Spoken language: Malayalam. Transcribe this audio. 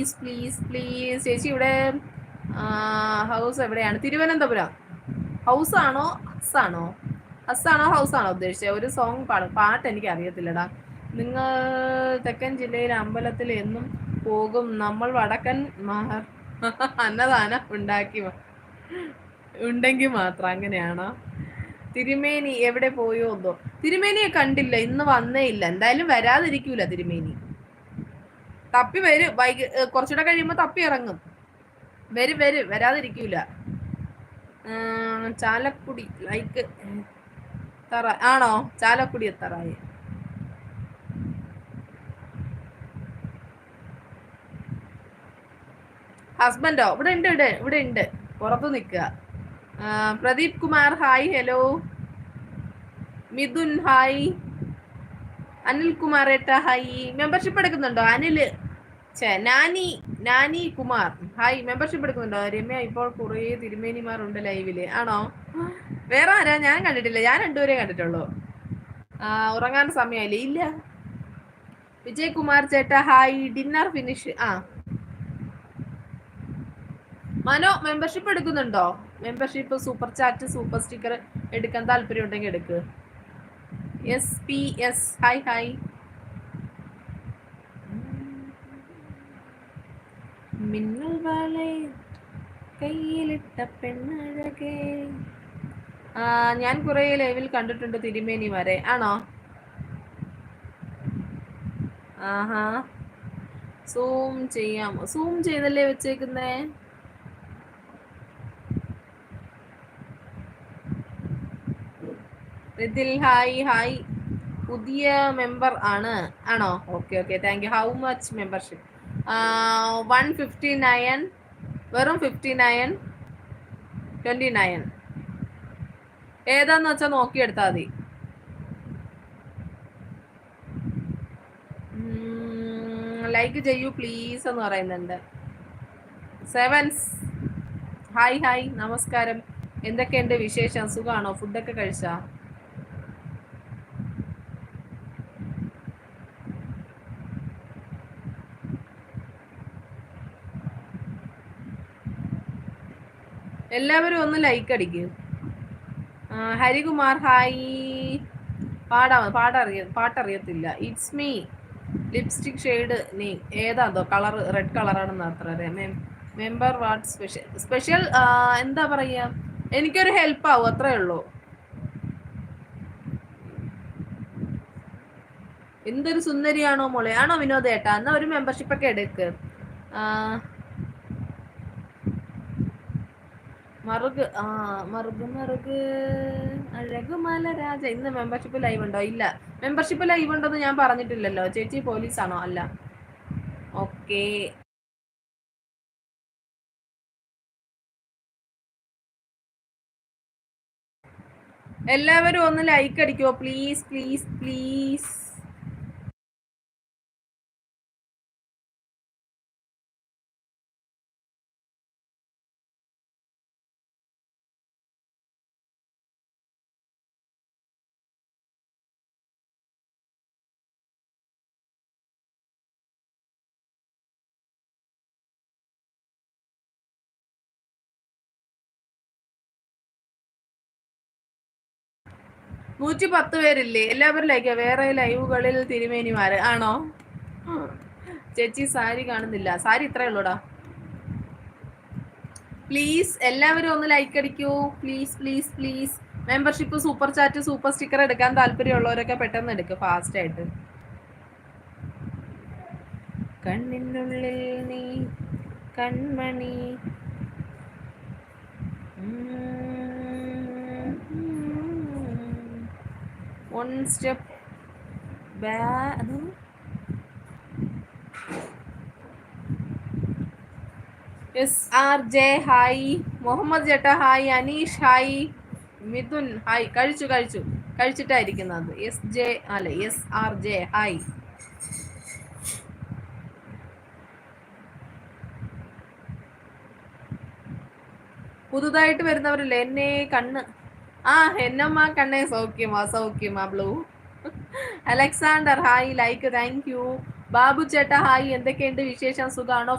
പ്ലീസ് പ്ലീസ് പ്ലീസ് ചേച്ചി ഇവിടെ ഹൗസ് എവിടെയാണ്? തിരുവനന്തപുരം. ഹൗസ് ആണോ ഹസ് ആണോ? ഹസ് ആണോ ഹൗസ് ആണോ ഉദ്ദേശിച്ചത്? ഒരു സോങ് പാടും പാട്ട് എനിക്ക് അറിയത്തില്ലടാ നിങ്ങൾ തെക്കൻ ജില്ലയിലെ അമ്പലത്തിൽ എന്നും പോകും നമ്മൾ വടക്കൻ അന്നദാനം ഉണ്ടാക്കി ഉണ്ടെങ്കിൽ മാത്രം അങ്ങനെയാണോ? തിരുമേനി എവിടെ പോയോ എന്തോ. തിരുമേനിയെ കണ്ടില്ല ഇന്ന് വന്നേ ഇല്ല. എന്തായാലും വരാതിരിക്കൂല തിരുമേനി. തപ്പി വരും. വൈകി കുറച്ചുകൂടെ കഴിയുമ്പോ തപ്പി ഇറങ്ങും. വരും വരും. വരാതിരിക്കൂല. ചാലക്കുടി ലൈക്ക് തറ ആണോ? ചാലക്കുടി എത്തറായി ഹസ്ബൻഡോ? ഇവിടെ ഉണ്ട് ഇവിടെ ഇവിടെ ഉണ്ട്. പുറത്ത് നിൽക്കുക. Pradeep Kumar hi hello. Mithun hi. Anil Kumar ഏട്ട ഹായ്. മെമ്പർഷിപ്പ് എടുക്കുന്നുണ്ടോ? അനിൽ നാനി നാനി കുമാർ. ഹായ് മെമ്പർഷിപ്പ് എടുക്കുന്നുണ്ടോ? രമ്യ ഇപ്പോൾ കുറേ തിരുമേനിമാരുണ്ട് ലൈവിൽ ആണോ? വേറെ ആരാ? ഞാൻ കണ്ടിട്ടില്ല. ഞാൻ രണ്ടുപേരെ കണ്ടിട്ടുള്ളൂ. ഉറങ്ങാൻ സമയമില്ല ഇല്ല. വിജയ് കുമാർ ചേട്ട ഹായ്. ഡിന്നർ ഫിനിഷ് ആ. മനോ മെമ്പർഷിപ്പ് എടുക്കുന്നുണ്ടോ? Membership super chat super sticker എടുക്കാൻ താല്പര്യം ഉണ്ടെങ്കിൽ എടുക്ക്. S P S hi hi മിന്നൽ വാളെ കയ്യിലിട്ട പെണ്ണഴകേ. ഞാൻ കുറെ ലൈവിൽ കണ്ടിട്ടുണ്ട് തിരുമേനി വരെ. ആണോ? ആഹാ. സൂം ചെയ്യാം. സൂം ചെയ്തല്ലേ വെച്ചേക്കുന്നേ? Rithil hi hi. പുതിയ മെമ്പർ ആണ്. ആണോ? Okay okay thank you how much membership one fifty nine വെറും ഫിഫ്റ്റി നയൻ ട്വന്റി നയൻ ഏതാന്ന് വെച്ചാൽ നോക്കിയെടുത്താൽ മതി. ലൈക്ക് ചെയ്യൂ പ്ലീസ് എന്ന് പറയുന്നുണ്ട്. സെവൻസ് ഹായ് ഹായ് നമസ്കാരം. എന്തൊക്കെയുണ്ട് വിശേഷം? സുഖമാണോ ഫുഡൊക്കെ കഴിച്ചാ? എല്ലാവരും ഒന്ന് ലൈക്ക് അടിക്കും. ഹരികുമാർ ഹായ് പാടാ പാടറിയ പാട്ടറിയത്തില്ല. ഇറ്റ്സ് മീ ലിപ്സ്റ്റിക് ഷെയ്ഡ് നീ. ഏതാതോ കളർ റെഡ് കളറാണെന്ന് അത്ര അറിയാം. മെമ്പർ വാട്ട് സ്പെഷ്യൽ സ്പെഷ്യൽ എന്താ പറയുക എനിക്കൊരു ഹെൽപ്പ് ആവും അത്രേ ഉള്ളൂ. എന്തൊരു സുന്ദരിയാണോ മോളെ? ആണോ വിനോദേട്ടാ എന്നാ ഒരു മെമ്പർഷിപ്പ് ഒക്കെ എടുക്ക് ആ, മറുക് ആ മറുക് മറുക് അഴകുമല രാജ ഇന്ന് മെമ്പർഷിപ്പ് ലൈവ് ഉണ്ടോ? ഇല്ല. മെമ്പർഷിപ്പ് ലൈവ് ഉണ്ടെന്ന് ഞാൻ പറഞ്ഞിട്ടില്ലല്ലോ. ചേച്ചി പോലീസ് ആണോ അല്ല. ഓക്കേ. എല്ലാവരും ഒന്ന് ലൈക്ക് അടിക്കുമോ പ്ലീസ് പ്ലീസ് പ്ലീസ് നൂറ്റി പത്ത് പേരില്ലേ? എല്ലാവരും ലൈക്ക് വേറെ ലൈവുകളിൽ തിരുമേനിമാര്. ആണോ? ചേച്ചി സാരി കാണുന്നില്ല. സാരി ഇത്രേ ഉള്ളൂടാ. പ്ലീസ് എല്ലാവരും ഒന്ന് like അടിക്കൂ. Please please please membership super chat super sticker എടുക്കാൻ താല്പര്യമുള്ളവരൊക്കെ പെട്ടെന്ന് എടുക്കുക ഫാസ്റ്റ് ആയിട്ട്. കണ്ണിനുള്ളിൽ നീ കൺമണി. One step S R J hi Muhammad ചേട്ട hi Aneesh hi Mithun hi കഴിച്ചു കഴിച്ചു. കഴിച്ചിട്ടായിരിക്കുന്നത് എസ് ജെ അല്ല? എസ് ആർ ജെ ഹായ് പുതുതായിട്ട് വരുന്നവരല്ലേ? എന്നെ കണ്ണ്. ആ എന്നമ്മ കണ്ണേ സൗഖ്യമാ സൗഖ്യമാ blue. Alexander hi like thank you. Babu ചേട്ടാ ഹായ് എന്തൊക്കെയുണ്ട് വിശേഷം? സുഖാണോ?